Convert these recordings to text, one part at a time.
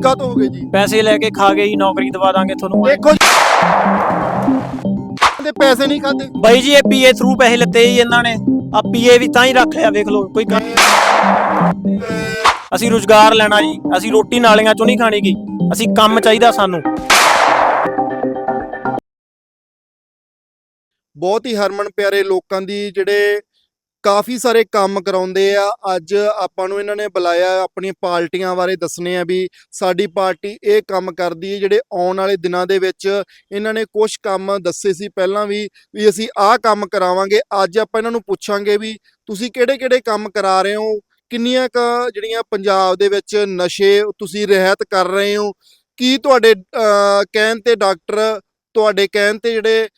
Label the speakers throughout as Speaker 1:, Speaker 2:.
Speaker 1: ਕਾ ਹੋ ਗਏ ਜੀ?
Speaker 2: ਪੈਸੇ ਲੈ ਕੇ ਖਾ ਗਏ ਜੀ ਨੌਕਰੀ ਦਵਾ ਦਾਂਗੇ ਤੁਹਾਨੂੰ।
Speaker 1: ਦੇਖੋ ਜੀ। ਦੇ ਪੈਸੇ ਨਹੀਂ ਖਾਦੇ
Speaker 2: ਬਾਈ ਜੀ ਇਹ ਪੀਏ ਥਰੂ ਪੈਸੇ ਲੱਤੇ ਜੀ ਇਹਨਾਂ ਨੇ। ਆ ਪੀਏ ਵੀ ਤਾਂ ਹੀ ਰੱਖ ਲਿਆ ਵੇਖ ਲਓ ਕੋਈ ਕੰਮ ਅਸੀਂ ਰੁਜ਼ਗਾਰ ਲੈਣਾ ਜੀ ਅਸੀਂ ਰੋਟੀ ਨਾਲੀਆਂ ਚੋਂ ਨਹੀਂ ਖਾਣੀ ਗੀ। ਅਸੀਂ ਕੰਮ ਚਾਹੀਦਾ ਸਾਨੂੰ।
Speaker 1: ਬਹੁਤ ਹੀ ਹਰਮਨ ਪਿਆਰੇ ਲੋਕਾਂ ਦੀ ਜਿਹੜੇ ਕਾਫੀ ਸਾਰੇ ਕੰਮ ਕਰਾਉਂਦੇ ਆ। ਅੱਜ ਆਪਾਂ ਨੂੰ ਇਹਨਾਂ ਨੇ ਬੁਲਾਇਆ, ਆਪਣੀਆਂ ਪਾਰਟੀਆਂ ਬਾਰੇ ਦੱਸਣੇ ਆ ਵੀ ਸਾਡੀ ਪਾਰਟੀ ਇਹ ਕੰਮ ਕਰਦੀ ਹੈ ਜਿਹੜੇ ਆਉਣ ਵਾਲੇ ਦਿਨਾਂ ਦੇ ਵਿੱਚ ਇਹਨਾਂ ਨੇ ਕੁਝ ਕੰਮ ਦੱਸੇ ਸੀ ਪਹਿਲਾਂ ਵੀ ਵੀ ਅਸੀਂ ਆਹ ਕੰਮ ਕਰਾਵਾਂਗੇ। ਅੱਜ ਆਪਾਂ ਇਹਨਾਂ ਨੂੰ ਪੁੱਛਾਂਗੇ ਵੀ ਤੁਸੀਂ ਕਿਹੜੇ-ਕਿਹੜੇ ਕੰਮ ਕਰਾ ਰਹੇ ਹੋ? ਕਿੰਨੀਆਂ ਕ ਜਿਹੜੀਆਂ ਪੰਜਾਬ ਦੇ ਵਿੱਚ ਨਸ਼ੇ ਤੁਸੀਂ ਰਹਿਤ ਕਰ ਰਹੇ ਹੋ? ਕੀ ਤੁਹਾਡੇ ਕਹਿਣ ਤੇ ਡਾਕਟਰ, ਤੁਹਾਡੇ ਕਹਿਣ ਤੇ ਜਿਹੜੇ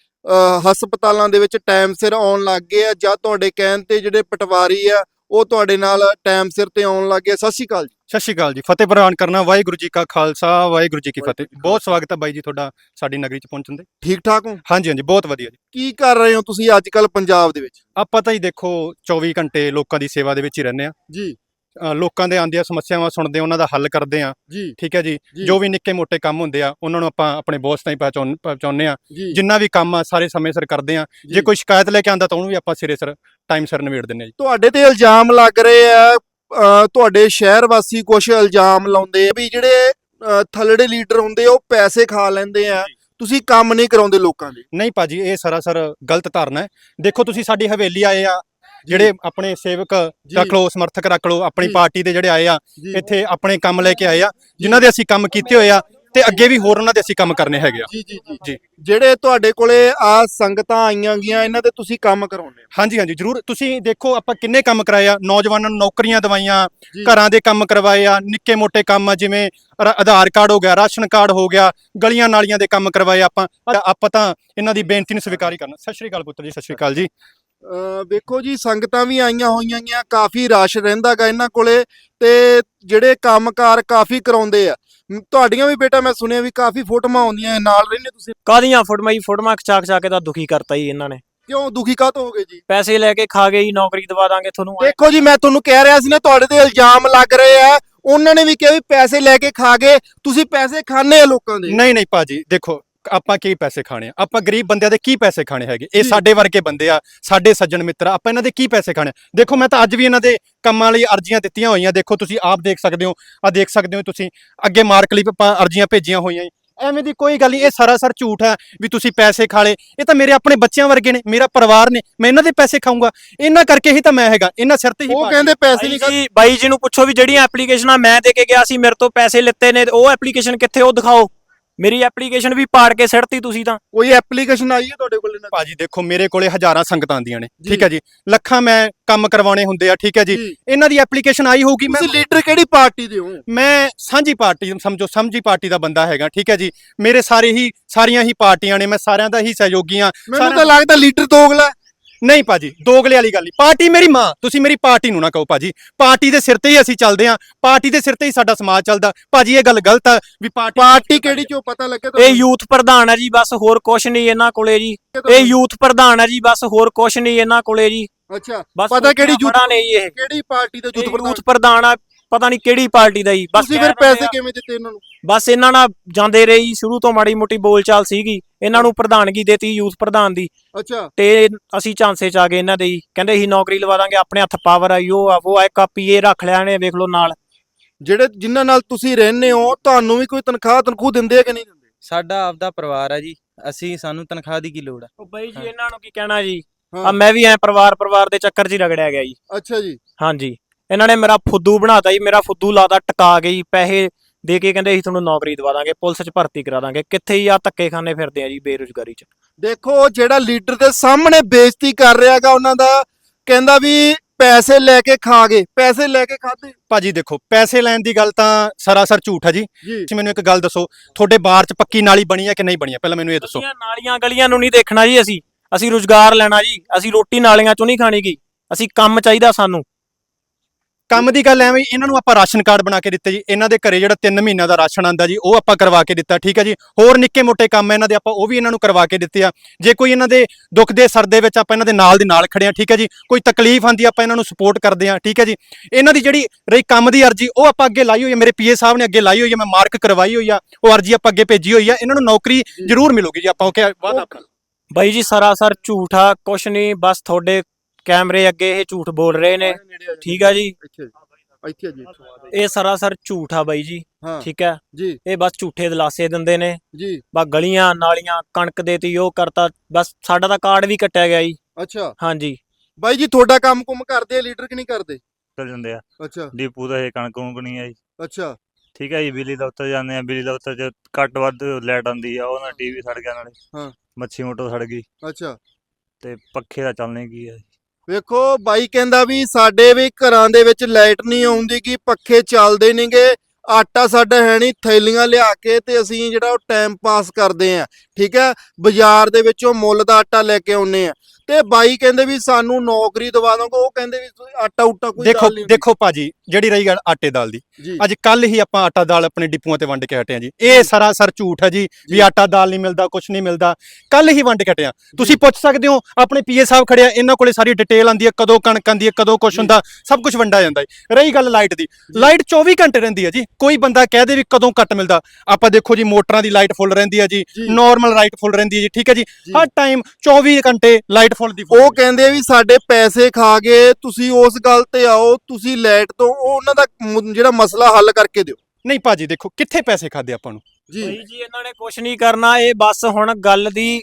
Speaker 1: ਹਸਪਤਾਲਾਂ ਦੇ ਵਿੱਚ ਟਾਈਮ ਸਿਰ ਆਉਣ ਲੱਗ ਗਏ ਆ। ਜਾਂ ਤੁਹਾਡੇ ਕਹਿਣ ਤੇ ਜਿਹੜੇ ਪਟਵਾਰੀ ਆ ਉਹ ਤੁਹਾਡੇ ਨਾਲ ਟਾਈਮ ਸਿਰ ਤੇ ਆਉਣ ਲੱਗ ਗਏ। ਸਤਿ ਸ਼੍ਰੀ ਅਕਾਲ ਜੀ।
Speaker 3: ਸਤਿ ਸ਼੍ਰੀ ਅਕਾਲ ਜੀ। ਫਤਿਹ ਪ੍ਰਵਾਨ ਕਰਨਾ। ਵਾਹਿਗੁਰੂ ਜੀ ਕਾ ਖਾਲਸਾ ਵਾਹਿਗੁਰੂ ਜੀ ਕੀ ਫਤਿਹ। ਬਹੁਤ ਸਵਾਗਤ ਹੈ ਬਾਈ ਜੀ ਤੁਹਾਡਾ ਸਾਡੀ ਨਗਰੀ ਚ ਪਹੁੰਚਣ ਦੇ।
Speaker 1: ਠੀਕ ਠਾਕ ਹੋ?
Speaker 3: ਹਾਂਜੀ ਹਾਂਜੀ ਬਹੁਤ ਵਧੀਆ ਜੀ।
Speaker 1: ਕੀ ਕਰ ਰਹੇ ਹੋ ਤੁਸੀਂ ਅੱਜ ਕੱਲ ਪੰਜਾਬ ਦੇ ਵਿੱਚ?
Speaker 3: ਆਪਾਂ ਤਾਂ ਹੀ ਦੇਖੋ 24 ਘੰਟੇ ਲੋਕਾਂ ਦੀ ਸੇਵਾ ਦੇ ਵਿੱਚ ਹੀ ਰਹਿੰਦੇ ਆ
Speaker 1: ਜੀ।
Speaker 3: ਅ, ਲੋਕਾਂ ਦੇ ਆਂਦੀਆਂ ਸਮੱਸਿਆਵਾਂ ਸੁਣਦੇ ਆ, ਉਹਨਾਂ ਦਾ ਹੱਲ ਕਰਦੇ ਆ
Speaker 1: ਜੀ।
Speaker 3: ਠੀਕ ਹੈ ਜੀ?
Speaker 1: ਜੀ,
Speaker 3: ਜੋ ਵੀ ਨਿੱਕੇ ਮੋਟੇ ਕੰਮ ਹੁੰਦੇ ਆ ਉਹਨਾਂ ਨੂੰ ਆਪਾਂ ਆਪਣੇ ਬੌਸ ਤਾਈਂ ਪਹੁੰਚਾਉਣ ਪਹੁੰਚਾਉਂਦੇ ਆ
Speaker 1: ਜੀ।
Speaker 3: ਜਿੰਨਾ ਵੀ ਕੰਮ ਆ ਸਾਰੇ ਸਮੇਂ ਸਿਰ ਕਰਦੇ ਆ
Speaker 1: ਜੀ।
Speaker 3: ਕੋਈ ਸ਼ਿਕਾਇਤ ਲੈ ਕੇ ਆਂਦਾ ਤਾਂ ਉਹਨੂੰ ਵੀ ਆਪਾਂ ਸਿਰੇ ਸਿਰ ਟਾਈਮ ਸਿਰ ਨਿਬੇੜ ਦਿੰਦੇ ਆ ਜੀ।
Speaker 1: ਤੁਹਾਡੇ ਤੇ ਇਲਜ਼ਾਮ ਲੱਗ ਰਹੇ ਆ ਤੁਹਾਡੇ ਸ਼ਹਿਰ ਵਾਸੀ ਕੁਝ ਇਲਜ਼ਾਮ ਲਾਉਂਦੇ ਆ ਵੀ ਜਿਹੜੇ ਥੱਲੜੇ ਲੀਡਰ ਹੁੰਦੇ ਆ, ਉਹ ਪੈਸੇ ਖਾ ਲੈਂਦੇ ਆ। ਤੁਸੀਂ ਕੰਮ ਨਹੀਂ ਕਰਾਉਂਦੇ ਲੋਕਾਂ ਦੇ।
Speaker 3: ਨਹੀਂ ਭਾਜੀ ਇਹ ਸਰਾਸਰ ਗਲਤ ਧਾਰਨਾ ਹੈ। ਦੇਖੋ ਤੁਸੀਂ ਸਾਡੀ ਹਵੇਲੀ ਆਏ ਆ ਜਿਹੜੇ ਆਪਣੇ ਸੇਵਕ। ਰੱਖ ਲਓ ਸਮਰਥਕ ਰੱਖ ਲਓ ਆਪਣੀ। ਪਾਰਟੀ ਦੇ ਜਿਹੜੇ ਆਏ ਆ ਇੱਥੇ ਆਪਣੇ ਕੰਮ ਲੈ ਕੇ ਆਏ ਆ ਜਿਨ੍ਹਾਂ ਦੇ ਅਸੀਂ ਕੰਮ ਕੀਤੇ ਹੋਏ ਆ ਤੇ ਅੱਗੇ ਵੀ ਹੋਰ ਉਹਨਾਂ ਦੇ ਅਸੀਂ ਕੰਮ ਕਰਨੇ ਹੈਗੇ ਆ।
Speaker 1: ਜੀ ਜੀ ਜੀ। ਜਿਹੜੇ ਤੁਹਾਡੇ ਕੋਲੇ ਆ ਸੰਗਤਾਂ ਆਈਆਂ ਗਈਆਂ ਇਹਨਾਂ ਦੇ ਤੁਸੀਂ ਕੰਮ ਕਰਾਉਂਦੇ ਹੋ?
Speaker 3: ਹਾਂਜੀ ਹਾਂਜੀ ਜਰੂਰ। ਤੁਸੀਂ ਦੇਖੋ ਆਪਾਂ ਕਿੰਨੇ ਕੰਮ ਕਰਾਏ ਆ। ਨੌਜਵਾਨਾਂ ਨੂੰ ਨੌਕਰੀਆਂ ਦਵਾਈਆਂ। ਘਰਾਂ ਦੇ ਕੰਮ ਕਰਵਾਏ ਆ ਨਿੱਕੇ ਮੋਟੇ ਕੰਮ ਆ ਜਿਵੇਂ ਆਧਾਰ ਕਾਰਡ ਹੋ ਗਿਆ ਰਾਸ਼ਨ ਕਾਰਡ ਹੋ ਗਿਆ ਗਲੀਆਂ ਨਾਲੀਆਂ ਦੇ ਕੰਮ ਕਰਵਾਏ ਆਪਾਂ। ਆਪਾਂ ਤਾਂ ਇਹਨਾਂ ਦੀ ਬੇਨਤੀ ਨੂੰ ਸਵੀਕਾਰ ਹੀ ਕਰਨਾ। ਸਤਿ ਸ਼੍ਰੀ ਅਕਾਲ ਪੁੱਤਰ ਜੀ ਸਤਿ ਸ਼੍ਰੀ ਅਕਾਲ ਜੀ।
Speaker 1: ਵੇਖੋ ਜੀ ਸੰਗਤਾਂ ਵੀ ਆਈਆਂ ਹੋਈਆਂ ਗੀਆਂ ਕਾਫੀ ਰਸ਼ ਰਹਿੰਦਾਗਾ ਇਹਨਾਂ ਕੋਲੇ ਤੇ ਜਿਹੜੇ ਕੰਮਕਾਰ ਕਾਫੀ ਕਰਾਉਂਦੇ ਆ। ਤੁਹਾਡੀਆਂ ਵੀ ਬੇਟਾ ਮੈਂ ਸੁਣਿਆ ਵੀ ਕਾਫੀ ਫੋਟੋਆਂ ਆਉਂਦੀਆਂ ਨਾਲ ਰਹਿੰਦੇ ਤੁਸੀਂ?
Speaker 2: ਕਾਦੀਆਂ ਫੋਟੋਆਂ? ਜੀ ਫੋਟੋਆਂ ਖਚਾ ਖਚਾ ਕੇ ਤਾਂ ਦੁਖੀ ਕਰਤਾ ਜੀ ਇਹਨਾਂ ਨੇ।
Speaker 1: ਕਿਉਂ ਦੁਖੀ ਕਾਹ ਤੋਂ ਹੋ ਗਏ ਜੀ?
Speaker 2: ਪੈਸੇ ਲੈ ਕੇ ਖਾ ਗਏ ਜੀ ਨੌਕਰੀ ਦਵਾ ਦਾਂਗੇ ਤੁਹਾਨੂੰ।
Speaker 1: ਦੇਖੋ ਜੀ ਮੈਂ ਤੁਹਾਨੂੰ ਕਹਿ ਰਿਹਾ ਸੀ ਨਾ ਤੁਹਾਡੇ ਤੇ ਇਲਜ਼ਾਮ ਲੱਗ ਰਹੇ ਆ। ਉਹਨਾਂ ਨੇ ਵੀ ਕਿਹਾ ਵੀ ਪੈਸੇ ਲੈ ਕੇ ਖਾ ਗਏ ਤੁਸੀਂ ਪੈਸੇ ਖਾਣੇ ਆ ਲੋਕਾਂ ਦੇ।
Speaker 3: ਨਹੀਂ ਨਹੀਂ ਭਾਜੀ ਦੇਖੋ ਆਪਾਂ ਕੀ ਪੈਸੇ ਖਾਣੇ ਆ? ਆਪਾਂ ਗਰੀਬ ਬੰਦਿਆਂ ਦੇ ਕੀ ਪੈਸੇ ਖਾਣੇ ਹੈਗੇ? ਇਹ। ਸਾਡੇ ਵਰਗੇ ਬੰਦੇ ਆ ਸਾਡੇ ਸੱਜਣ ਮਿੱਤਰ ਆ, ਆਪਾਂ ਇਹਨਾਂ ਦੇ ਕੀ ਪੈਸੇ ਖਾਣੇ ਆ? ਦੇਖੋ ਮੈਂ ਤਾਂ ਅੱਜ ਵੀ ਇਹਨਾਂ ਦੇ ਕੰਮਾਂ ਲਈ ਅਰਜ਼ੀਆਂ ਦਿੱਤੀਆਂ ਹੋਈਆਂ। ਦੇਖੋ ਤੁਸੀਂ ਆਪ ਦੇਖ ਸਕਦੇ ਹੋ ਆ ਦੇਖ ਸਕਦੇ ਹੋ ਤੁਸੀਂ। ਅੱਗੇ ਮਾਰਕ ਲਈ ਆਪਾਂ ਅਰਜ਼ੀਆਂ ਭੇਜੀਆਂ ਹੋਈਆਂ। ਐਵੇਂ ਦੀ ਕੋਈ ਗੱਲ ਨਹੀਂ ਇਹ ਸਰਾਸਰ ਝੂਠ ਹੈ ਵੀ ਤੁਸੀਂ ਪੈਸੇ ਖਾ ਲਏ। ਇਹ ਤਾਂ ਮੇਰੇ ਆਪਣੇ ਬੱਚਿਆਂ ਵਰਗੇ ਨੇ ਮੇਰਾ ਪਰਿਵਾਰ ਨੇ ਮੈਂ ਇਹਨਾਂ ਦੇ ਪੈਸੇ ਖਾਊਂਗਾ। ਇਹਨਾਂ ਕਰਕੇ ਹੀ ਤਾਂ ਮੈਂ ਹੈਗਾ ਇਹਨਾਂ ਸਿਰ ਤੇ ਹੀ
Speaker 1: ਉਹ ਕਹਿੰਦੇ ਪੈਸੇ ਨਹੀਂ
Speaker 2: ਜੀ ਬਾਈ ਜੀ ਨੂੰ ਪੁੱਛੋ ਵੀ ਜਿਹੜੀਆਂ ਐਪਲੀਕੇਸ਼ਨਾਂ ਮੈਂ ਦੇ ਕੇ ਗਿਆ ਸੀ ਮੇਰੇ ਤੋਂ ਪੈਸੇ ਲਿੱਤੇ ਨੇ ਉਹ ਐਪਲੀਕੇਸ਼ਨ ਕਿੱਥੇ ਉਹ ਦਿਖਾਓ। ਮੇਰੀ ਐਪਲੀਕੇਸ਼ਨ ਵੀ ਪਾੜ ਕੇ ਸਿੱਟਤੀ ਤੁਸੀਂ ਤਾਂ।
Speaker 1: ਕੋਈ ਐਪਲੀਕੇਸ਼ਨ ਆਈ ਹੈ ਤੁਹਾਡੇ ਕੋਲ ਇਹਨਾਂ ਦੀ?
Speaker 3: ਭਾਜੀ ਦੇਖੋ ਮੇਰੇ ਕੋਲੇ ਹਜ਼ਾਰਾਂ ਸੰਗਤਾਂ ਆਉਂਦੀਆਂ ਨੇ
Speaker 1: ਜੀ।
Speaker 3: ਠੀਕ ਹੈ ਜੀ। ਲੱਖਾਂ ਮੈਂ ਕੰਮ ਕਰਵਾਉਣੇ ਹੁੰਦੇ ਆ ਠੀਕ ਹੈ ਜੀ।
Speaker 1: ਜੀ।
Speaker 3: ਇਹਨਾਂ ਦੀ ਐਪਲੀਕੇਸ਼ਨ ਆਈ ਹੋਊਗੀ ਮੈਂ
Speaker 1: ਤੁਸੀਂ ਲੀਡਰ ਕਿਹੜੀ ਪਾਰਟੀ ਦੇ ਹੋ?
Speaker 3: ਮੈਂ ਸਾਂਝੀ ਪਾਰਟੀ ਸਮਝੋ ਸਮਝੀ ਪਾਰਟੀ ਦਾ ਬੰਦਾ ਹੈਗਾ ਠੀਕ ਹੈ ਜੀ। ਮੇਰੇ ਸਾਰੇ ਹੀ ਸਾਰੀਆਂ ਹੀ ਪਾਰਟੀਆਂ ਨੇ ਮੈਂ ਸਾਰਿਆਂ ਦਾ ਹੀ ਸਹਿਯੋਗੀ ਹਾਂ।
Speaker 1: ਮੈਨੂੰ
Speaker 3: ਸਾਰਿਆਂ-
Speaker 1: ਤਾਂ ਲੱਗਦਾ ਲੀਡਰ ਦੋਗਲਾ ਹੈ।
Speaker 3: ਨਹੀਂ ਭਾਜੀ ਦੋਗਲੇ ਵਾਲੀ ਗੱਲ ਨਹੀਂ। ਪਾਰਟੀ ਮੇਰੀ ਮਾਂ ਤੁਸੀਂ ਮੇਰੀ ਪਾਰਟੀ ਨੂੰ ਨਾ ਕਹੋ ਭਾਜੀ। ਪਾਰਟੀ ਦੇ ਸਿਰ ਤੇ ਹੀ ਅਸੀਂ ਚੱਲਦੇ ਹਾਂ ਪਾਰਟੀ ਦੇ ਸਿਰ ਤੇ ਹੀ ਸਾਡਾ ਸਮਾਜ ਚੱਲਦਾ। ਭਾਜੀ ਇਹ ਗੱਲ ਗਲਤ ਆ ਵੀ ਪਾਰਟੀ
Speaker 1: ਪਾਰਟੀ ਕਿਹੜੀ ਚੋਂ ਪਤਾ ਲੱਗੇ
Speaker 2: ਇਹ ਯੂਥ ਪ੍ਰਧਾਨ ਹੈ ਜੀ ਬਸ ਹੋਰ ਕੁਛ ਨਹੀਂ ਇਹਨਾਂ ਕੋਲੇ ਜੀ। ਇਹ ਯੂਥ ਪ੍ਰਧਾਨ ਹੈ ਜੀ ਬਸ ਹੋਰ ਕੁਛ ਨਹੀਂ ਇਹਨਾਂ ਕੋਲੇ ਜੀ।
Speaker 1: ਅੱਛਾ
Speaker 2: ਬਸ
Speaker 1: ਪਤਾ ਕਿਹੜੀ ਯੂਥ
Speaker 2: ਫੜਾ ਨੇ ਜੀ ਇਹ।
Speaker 1: ਕਿਹੜੀ ਪਾਰਟੀ ਦੇ ਯੂਥ ਪ੍ਰਧਾਨ?
Speaker 2: ਯੂਥ ਪ੍ਰਧਾਨ ਆ ਪਤਾ ਨਹੀਂ ਕਿਹੜੀ ਪਾਰਟੀ ਦਾ ਜੀ ਬਸ
Speaker 1: ਤੁਸੀਂ ਫਿਰ
Speaker 2: ਕਹਿ
Speaker 1: ਪੈਸੇ
Speaker 2: ਆ।
Speaker 1: ਕਿਵੇਂ ਦਿੱਤੇ ਇਹਨਾਂ ਨੂੰ?
Speaker 2: ਬਸ ਇਹਨਾਂ ਨਾਲ ਜਾਂਦੇ ਰਹੇ ਜੀ ਸ਼ੁਰੂ ਤੋਂ ਮਾੜੀ ਮੋਟੀ ਬੋਲਚਾਲ ਸੀਗੀ। ਇਹਨਾਂ ਨੂੰ ਪ੍ਰਧਾਨਗੀ ਦੇਤੀ ਯੂਥ ਪ੍ਰਧਾਨ ਦੀ।
Speaker 1: ਅੱਛਾ।
Speaker 2: ਤੇ ਅਸੀਂ ਝਾਂਸੇ ਚ ਆ ਗਏ ਇਹਨਾਂ ਦੇ ਜੀ। ਕਹਿੰਦੇ ਅਸੀਂ ਨੌਕਰੀ ਲਵਾ ਦਾਂਗੇ ਆਪਣੇ ਹੱਥ ਪਾਵਰ ਆ ਉਹ ਆ ਉਹ ਆ ਕਾਪੀ ਇਹ ਰੱਖ ਲਿਆ ਨੇ ਵੇਖ ਲਓ ਨਾਲ।
Speaker 1: ਜਿਹੜੇ ਜਿਨ੍ਹਾਂ ਨਾਲ ਤੁਸੀਂ ਰਹਿੰਦੇ ਹੋ ਤੁਹਾਨੂੰ ਵੀ ਕੋਈ ਤਨਖਾਹ ਤਨਖੂ ਦਿੰਦੇ ਆ ਕਿ ਨਹੀਂ ਦਿੰਦੇ?
Speaker 4: ਸਾਡਾ ਆਪਦਾ ਪਰਿਵਾਰ ਹੈ ਜੀ। ਅਸੀਂ ਸਾਨੂੰ ਤਨਖਾਹ ਦੀ ਕੀ ਲੋੜ ਹੈ
Speaker 2: ਉਹ ਬਾਈ ਜੀ। ਇਹਨਾਂ ਨੂੰ ਕੀ ਕਹਿਣਾ ਜੀ?
Speaker 1: ਹਾਂ।
Speaker 2: ਆ ਮੈਂ ਵੀ ਐ ਪਰਿਵਾਰ ਪਰਿਵਾਰ ਦੇ ਚੱਕਰ 'ਚ ਹੀ ਰਗੜਿਆ ਗਿਆ ਜੀ।
Speaker 1: ਅੱਛਾ ਜੀ।
Speaker 2: ਹਾਂਜੀ। ਇਹਨਾਂ ਨੇ ਮੇਰਾ ਫੁੱਦੂ ਬਣਾਤਾ ਜੀ ਮੇਰਾ ਫੁੱਦੂ ਲਾਤਾ ਟਕਾ ਗਈ ਪੈਸੇ ਦੇ ਕੇ ਕਹਿੰਦੇ ਅਸੀਂ ਤੁਹਾਨੂੰ ਨੌਕਰੀ ਦਵਾ ਦਾਂਗੇ ਪੁਲਿਸ 'ਚ ਭਰਤੀ ਕਰਾ ਦਾਂਗੇ। ਕਿੱਥੇ ਹੀ ਆ ਧੱਕੇ ਖਾਨੇ ਫਿਰਦੇ ਆ ਜੀ ਬੇਰੁਜ਼ਗਾਰੀ 'ਚ।
Speaker 1: ਦੇਖੋ ਜਿਹੜਾ ਲੀਡਰ ਦੇ ਸਾਹਮਣੇ ਬੇਇੱਜ਼ਤੀ ਕਰ ਰਿਹਾਗਾ ਉਹਨਾਂ ਦਾ ਕਹਿੰਦਾ ਵੀ ਪੈਸੇ ਲੈ ਕੇ ਖਾ ਗਏ ਪੈਸੇ ਲੈ ਕੇ ਖਾਦੇ
Speaker 3: ਭਾਜੀ ਦੇਖੋ ਪੈਸੇ ਲੈਣ ਦੀ ਗੱਲ ਤਾਂ ਸਰਾਸਰ ਝੂਠ ਹੈ ਜੀ। ਤੁਸੀਂ ਮੈਨੂੰ ਇੱਕ ਗੱਲ ਦੱਸੋ ਤੁਹਾਡੇ ਬਾਰ ਚ ਪੱਕੀ ਨਾਲੀ ਬਣੀ ਹੈ ਕਿ ਨਹੀਂ ਬਣੀ ਹੈ ਪਹਿਲਾਂ ਮੈਨੂੰ ਇਹ ਦੱਸੋ।
Speaker 2: ਨਾਲੀਆਂ ਗਲੀਆਂ ਨੂੰ ਨਹੀਂ ਦੇਖਣਾ ਜੀ ਅਸੀਂ। ਅਸੀਂ ਰੁਜ਼ਗਾਰ ਲੈਣਾ ਜੀ ਅਸੀਂ ਰੋਟੀ ਨਾਲੀਆਂ 'ਚੋਂ ਨਹੀਂ ਖਾਣੀ ਗੀ। ਅਸੀਂ ਕੰਮ ਚਾਹੀਦਾ ਸਾਨੂੰ।
Speaker 3: ਕੰਮ ਦੀ ਗੱਲ ਐਵੇਂ ਇਹਨਾਂ ਨੂੰ ਆਪਾਂ ਰਾਸ਼ਨ ਕਾਰਡ ਬਣਾ ਕੇ ਦਿੱਤੇ ਜੀ ਇਹਨਾਂ ਦੇ ਘਰੇ ਜਿਹੜਾ 3 ਮਹੀਨਿਆਂ ਦਾ ਰਾਸ਼ਨ ਆਂਦਾ ਜੀ ਉਹ ਆਪਾਂ ਕਰਵਾ ਕੇ ਦਿੱਤਾ ਠੀਕ ਹੈ ਜੀ। ਹੋਰ ਨਿੱਕੇ ਮੋਟੇ ਕੰਮ ਇਹਨਾਂ ਦੇ ਆਪਾਂ ਉਹ ਵੀ ਇਹਨਾਂ ਨੂੰ ਕਰਵਾ ਕੇ ਦਿੱਤੇ ਆ। ਜੇ ਕੋਈ ਇਹਨਾਂ ਦੇ ਦੁੱਖ ਦੇ ਸਰ ਦੇ ਵਿੱਚ ਆਪਾਂ ਇਹਨਾਂ ਦੇ ਨਾਲ ਦੀ ਨਾਲ ਖੜੇ ਆ ਠੀਕ ਹੈ ਜੀ। ਕੋਈ ਤਕਲੀਫ ਆਂਦੀ ਆਪਾਂ ਇਹਨਾਂ ਨੂੰ ਸਪੋਰਟ ਕਰਦੇ ਆ ਠੀਕ ਹੈ ਜੀ। ਇਹਨਾਂ ਦੀ ਜਿਹੜੀ ਰਹੀ ਕੰਮ ਦੀ ਅਰਜੀ ਉਹ ਆਪਾਂ ਅੱਗੇ ਲਾਈ ਹੋਈ ਹੈ ਮੇਰੇ ਪੀਏ ਸਾਹਿਬ ਨੇ ਅੱਗੇ ਲਾਈ ਹੋਈ ਹੈ ਮੈਂ ਮਾਰਕ ਕਰਵਾਈ ਹੋਈ ਆ ਉਹ ਅਰਜੀ ਆਪਾਂ ਅੱਗੇ ਭੇਜੀ ਹੋਈ ਆ। ਇਹਨਾਂ ਨੂੰ ਨੌਕਰੀ ਜ਼ਰੂਰ ਮਿਲੂਗੀ ਜੀ ਆਪਾਂ ਉਹ ਕਿਹਾ ਵਾਅਦਾ ਆਪਣਾ
Speaker 2: ਬਾਈ ਜੀ ਸਰਾਸਰ ਝੂਠ ਕੁਛ ਨਹੀਂ ਬਸ ਤੁਹਾਡੇ ਕੈਮਰੇ ਅੱਗੇ ਇਹ ਝੂਠ ਬੋਲ ਰਹੇ ਨੇ। ਠੀਕ ਆ ਜੀ।
Speaker 1: ਇੱਥੇ ਇੱਥੇ ਜੀ।
Speaker 2: ਇਹ ਸਰਾਸਰ ਝੂਠ ਆ ਬਾਈ ਜੀ। ਠੀਕ ਹੈ
Speaker 1: ਜੀ।
Speaker 2: ਇਹ ਬਸ ਝੂਠੇ ਦਿਲਾਸੇ ਦਿੰਦੇ ਨੇ।
Speaker 1: ਜੀ।
Speaker 2: ਬਸ ਗਲੀਆਂ ਨਾਲੀਆਂ ਕਣਕ ਦੇਤੀ ਉਹ ਕਰਤਾ। ਬਸ ਸਾਡਾ ਤਾਂ ਕਾਰਡ ਵੀ ਕੱਟਿਆ ਗਿਆ ਜੀ।
Speaker 1: ਅੱਛਾ।
Speaker 2: ਹਾਂਜੀ।
Speaker 1: ਬਾਈ ਜੀ ਤੁਹਾਡਾ ਕੰਮ ਕੁਮ ਕਰਦੇ ਆ ਲੀਡਰ ਕਿ ਨਹੀਂ ਕਰਦੇ?
Speaker 5: ਚੱਲ ਜਾਂਦੇ ਆ।
Speaker 1: ਅੱਛਾ।
Speaker 5: ਡੀਪੂ ਦਾ ਇਹ ਕਣਕ ਕੁਣਕ ਨਹੀਂ ਆ ਜੀ।
Speaker 1: ਅੱਛਾ।
Speaker 5: ਠੀਕ ਹੈ ਜੀ ਬਿਜਲੀ ਦਫ਼ਤਰ ਜਾਂਦੇ ਆ। ਬਿਜਲੀ ਦਫ਼ਤਰ ਚ ਘੱਟ ਵੱਧ ਲਾਈਟ ਆਉਂਦੀ ਆ ਉਹਨਾਂ ਟੀਵੀ ਸੜ ਗਿਆ ਨਾਲੇ।
Speaker 1: ਹਾਂ।
Speaker 5: ਮੱਛੀ ਮੋਟਰ ਸੜ ਗਈ।
Speaker 1: ਅੱਛਾ।
Speaker 5: ਤੇ ਪੱਖੇ ਦਾ ਚੱਲਣੇ ਕੀ ਆ
Speaker 1: ਵੇਖੋ ਬਾਈ ਕਹਿੰਦਾ ਵੀ ਸਾਡੇ ਵੀ ਘਰਾਂ ਦੇ ਵਿੱਚ ਲਾਈਟ ਨਹੀਂ ਆਉਂਦੀ ਕਿ ਪੱਖੇ ਚੱਲਦੇ ਨਹੀਂਗੇ ਆਟਾ ਸਾਡਾ ਹੈ ਨਹੀਂ ਥੈਲੀਆਂ ਲਿਆ ਕੇ ਤੇ ਅਸੀਂ ਜਿਹੜਾ ਉਹ ਟਾਈਮ ਪਾਸ ਕਰਦੇ ਆ ਠੀਕ ਹੈ? ਬਾਜ਼ਾਰ ਦੇ ਵਿੱਚੋਂ ਮੁੱਲ ਦਾ ਆਟਾ ਲੈ ਕੇ ਆਉਨੇ ਆ ਤੇ ਬਾਈ ਕਹਿੰਦੇ ਵੀ ਸਾਨੂੰ ਨੌਕਰੀ ਦਵਾ ਦੋਗੇ ਉਹ ਕਹਿੰਦੇ ਵੀ ਤੁਸੀਂ ਆਟਾ ਉਟਾ ਕੋਈ
Speaker 3: ਦੇਖੋ। ਦੇਖੋ ਭਾਜੀ ਜਿਹੜੀ ਰਹੀ ਗੱਲ ਆਟੇ ਦਾਲ ਦੀ।
Speaker 1: ਜੀ।
Speaker 3: ਅੱਜ ਕੱਲ ਹੀ ਆਪਾਂ ਆਟਾ ਦਾਲ ਆਪਣੇ ਡਿਪੂਆਂ ਤੇ ਵੰਡ ਕੇ ਹਟੇ ਆ ਜੀ। ਇਹ ਸਰਾਸਰ ਝੂਠ ਹੈ ਜੀ ਵੀ। ਆਟਾ ਦਾਲ ਨਹੀਂ ਮਿਲਦਾ ਕੁਝ ਨਹੀਂ ਮਿਲਦਾ। ਕੱਲ ਹੀ ਵੰਡ ਕੇ ਹਟੇ ਆ ਤੁਸੀਂ ਪੁੱਛ ਸਕਦੇ ਹੋ ਆਪਣੇ ਪੀਏ ਸਾਹਿਬ ਖੜੇ ਆ ਇਹਨਾਂ ਕੋਲੇ ਸਾਰੀ ਡਿਟੇਲ ਆਂਦੀ ਹੈ ਕਦੋਂ ਕਣਕ ਆਂਦੀ ਹੈ ਕਦੋਂ ਕੁਝ। ਹੁੰਦਾ ਸਭ ਕੁਝ ਵੰਡਿਆ ਜਾਂਦਾ ਹੈ। ਰਹੀ ਗੱਲ ਲਾਈਟ ਦੀ। ਲਾਈਟ 24 ਘੰਟੇ ਰਹਿੰਦੀ ਹੈ ਜੀ। ਕੋਈ ਬੰਦਾ ਕਹਿ ਦੇ ਵੀ ਕਦੋਂ ਕੱਟ ਮਿਲਦਾ। ਆਪਾਂ ਦੇਖੋ ਜੀ ਮੋਟਰਾਂ ਦੀ ਲਾਈਟ ਫੁੱਲ ਰਹਿੰਦੀ ਹੈ ਜੀ।
Speaker 1: ਜੀ।
Speaker 3: ਨਾਰਮਲ ਲਾਈਟ ਫੁੱਲ ਰਹਿੰਦੀ ਹੈ ਜੀ ਠੀਕ ਹੈ ਜੀ। ਹਰ ਟਾਈਮ 24 ਘੰਟੇ ਲਾਈਟ ਫੁੱਲ ਦੀ full
Speaker 1: ਉਹ
Speaker 3: ਹੈ।
Speaker 1: ਕਹਿੰਦੇ ਵੀ ਸਾਡੇ ਪੈਸੇ ਖਾ ਗਏ ਤੁਸੀਂ ਉਸ ਗੱਲ ਤੇ ਆਓ ਤੁਸੀਂ ਲਾਈਟ ਤੋਂ ਉਹ ਉਹਨਾਂ ਦਾ ਮੁ- ਜਿਹੜਾ ਮਸਲਾ ਹੱਲ ਕਰਕੇ ਦਿਓ।
Speaker 3: ਨਹੀਂ ਭਾਜੀ ਦੇਖੋ ਕਿੱਥੇ ਪੈਸੇ ਖਾਦੇ ਆਪਾਂ ਨੂੰ?
Speaker 1: ਜੀ।
Speaker 2: ਬਾਈ ਜੀ ਇਹਨਾਂ ਨੇ ਕੁਛ ਨਹੀਂ ਕਰਨਾ ਇਹ ਬਸ ਹੁਣ ਗੱਲ ਦੀ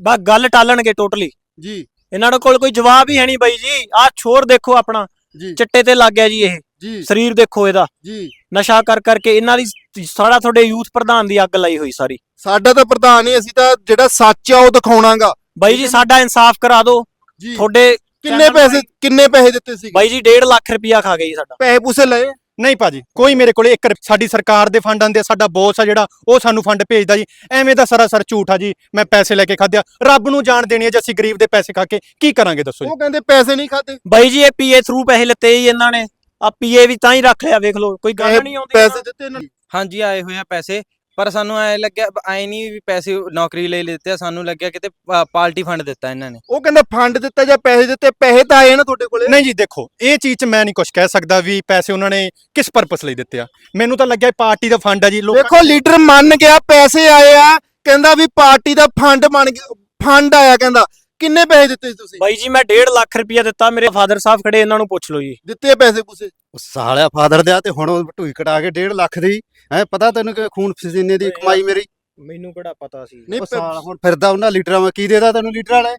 Speaker 2: ਬਸ ਗੱਲ ਟਾਲਣਗੇ ਟੋਟਲੀ।
Speaker 1: ਜੀ।
Speaker 2: ਇਹਨਾਂ ਕੋਲ ਕੋਈ ਜਵਾਬ ਹੀ ਹੈ ਨਹੀਂ ਬਾਈ ਜੀ। ਆਹ ਛੋਰ ਦੇਖੋ ਆਪਣਾ
Speaker 1: ਜੀ।
Speaker 2: ਚਿੱਟੇ ਤੇ ਲੱਗ ਗਿਆ ਜੀ ਇਹ।
Speaker 1: ਜੀ।
Speaker 2: ਸਰੀਰ ਦੇਖੋ ਇਹਦਾ।
Speaker 1: ਜੀ।
Speaker 2: ਨਸ਼ਾ ਕਰ ਕਰਕੇ ਇਹਨਾਂ ਦੀ ਸਾਰਾ ਤੁਹਾਡੇ ਯੂਥ ਪ੍ਰਧਾਨ ਦੀ ਅੱਗ ਲਾਈ ਹੋਈ ਸਾਰੀ।
Speaker 1: ਸਾਡਾ ਤਾਂ ਪ੍ਰਧਾਨ ਹੀ ਅਸੀਂ ਤਾਂ ਜਿਹੜਾ ਸੱਚ ਆ ਉਹ ਦਿਖਾਉਣਾਗਾ।
Speaker 2: ਬਾਈ ਜੀ ਸਾਡਾ ਇਨਸਾਫ ਕਰਾ ਦਿਓ।
Speaker 1: ਜੀ।
Speaker 2: ਤੁਹਾਡੇ
Speaker 1: ਕਿੰਨੇ ਪੈਸੇ ਕਿੰਨੇ ਪੈਸੇ ਦਿੱਤੇ ਸੀ
Speaker 2: ਬਾਈ ਜੀ 1.5 ਲੱਖ ਰੁਪਇਆ ਖਾ ਗਏ ਜੀ ਸਾਡਾ।
Speaker 1: ਪੈਸੇ ਪੂਸੇ ਲਏ?
Speaker 3: ਨਹੀਂ ਭਾਜੀ ਕੋਈ ਮੇਰੇ ਕੋਲੇ ਇੱਕ ਸਾਡੀ ਸਰਕਾਰ ਦੇ ਫੰਡ ਆਂਦੇ ਆ, ਸਾਡਾ ਬੋਸ ਆ ਜਿਹੜਾ ਉਹ ਸਾਨੂੰ ਫੰਡ ਭੇਜਦਾ ਜੀ। ਐਵੇਂ ਦਾ ਸਰਾਸਰ ਝੂਠ ਆ ਜੀ ਮੈਂ ਪੈਸੇ ਲੈ ਕੇ ਖਾਧਿਆ ਰੱਬ ਨੂੰ ਜਾਣ ਦੇਣੀ ਹੈ ਜੇ ਅਸੀਂ ਗਰੀਬ ਦੇ ਪੈਸੇ ਖਾ ਕੇ। ਕੀ ਕਰਾਂਗੇ ਦੱਸੋ ਜੀ?
Speaker 1: ਉਹ ਕਹਿੰਦੇ ਪੈਸੇ ਨਹੀਂ ਖਾਦੇ
Speaker 2: ਬਾਈ ਜੀ ਇਹ ਪੀਏ ਥਰੂ ਪੈਸੇ ਲਿੱਤੇ ਜੀ ਇਹਨਾਂ ਨੇ। ਆ ਪੀਏ ਵੀ ਤਾਂ ਹੀ ਰੱਖ ਲਿਆ ਵੇਖ ਲਓ ਕੋਈ ਗੱਲ ਨਹੀਂ ਆਉਂਦੀ
Speaker 1: ਪੈਸੇ ਦਿੱਤੇ ਇਹਨਾਂ ਨੇ?
Speaker 4: ਹਾਂਜੀ ਆਏ ਹੋਏ ਆ ਪੈਸੇ। ਪਰ ਸਾਨੂੰ ਐ ਲੱਗਿਆ ਐ ਨਹੀਂ ਵੀ ਪੈਸੇ ਨੌਕਰੀ ਲਈ ਲਿੱਤੇ ਆ, ਸਾਨੂੰ ਲੱਗਿਆ ਕਿਤੇ ਪਾ- ਪਾਰਟੀ ਫੰਡ ਦਿੱਤਾ ਇਹਨਾਂ ਨੇ।
Speaker 1: ਉਹ ਕਹਿੰਦਾ ਫੰਡ ਦਿੱਤਾ ਜਾਂ ਪੈਸੇ ਦਿੱਤੇ ਪੈਸੇ ਤਾਂ ਆਏ ਨਾ ਤੁਹਾਡੇ ਕੋਲੇ?
Speaker 3: ਨਹੀਂ ਜੀ ਦੇਖੋ ਇਹ ਚੀਜ਼ 'ਚ ਮੈਂ ਨਹੀਂ ਕੁਝ ਕਹਿ ਸਕਦਾ ਵੀ ਪੈਸੇ ਉਹਨਾਂ ਨੇ ਕਿਸ ਪਰਪਸ ਲਈ ਦਿੱਤੇ ਆ। ਮੈਨੂੰ ਤਾਂ ਲੱਗਿਆ ਇਹ ਪਾਰਟੀ ਦਾ ਫੰਡ ਆ ਜੀ ਲੋਕਾਂ
Speaker 1: ਵੇਖੋ ਲੀਡਰ ਮੰਨ ਗਿਆ ਪੈਸੇ ਆਏ ਆ ਕਹਿੰਦਾ ਵੀ ਪਾਰਟੀ ਦਾ ਫੰਡ ਬਣ ਗਿਆ ਫੰਡ ਆਇਆ ਕਹਿੰਦਾ। ਕਿੰਨੇ ਪੈਸੇ ਦਿੱਤੇ ਸੀ ਤੁਸੀਂ?
Speaker 2: ਬਾਈ ਜੀ ਮੈਂ 1.5 ਲੱਖ ਰੁਪਇਆ ਦਿੱਤਾ ਮੇਰੇ ਫਾਦਰ ਸਾਹਿਬ ਖੜੇ ਇਹਨਾਂ ਨੂੰ ਪੁੱਛ ਲਓ ਜੀ।
Speaker 1: ਦਿੱਤੇ ਪੈਸੇ ਪੂਸੇ
Speaker 6: ਉਹ ਸਾਲਿਆ ਫਾਦਰ ਦਿਆ ਤੇ ਹੁਣ ਉਹ ਢੂਈ ਕਟਾ ਕੇ 1.5 ਲੱਖ ਦੀ ਹੈ ਪਤਾ ਤੈਨੂੰ ਕਿ ਖੂਨ ਪਸੀਨੇ ਦੀ ਕਮਾਈ ਮੇਰੀ?
Speaker 2: ਮੈਨੂੰ ਕਿਹੜਾ ਪਤਾ ਸੀ?
Speaker 1: ਨਹੀਂ
Speaker 6: ਉਹ ਸਾਲ ਹੁਣ ਫਿਰਦਾ ਉਹਨਾਂ ਲੀਡਰਾਂ ਮੈਂ ਕੀ ਦੇਦਾ ਤੈਨੂੰ ਲੀਡਰ ਵਾਲੇ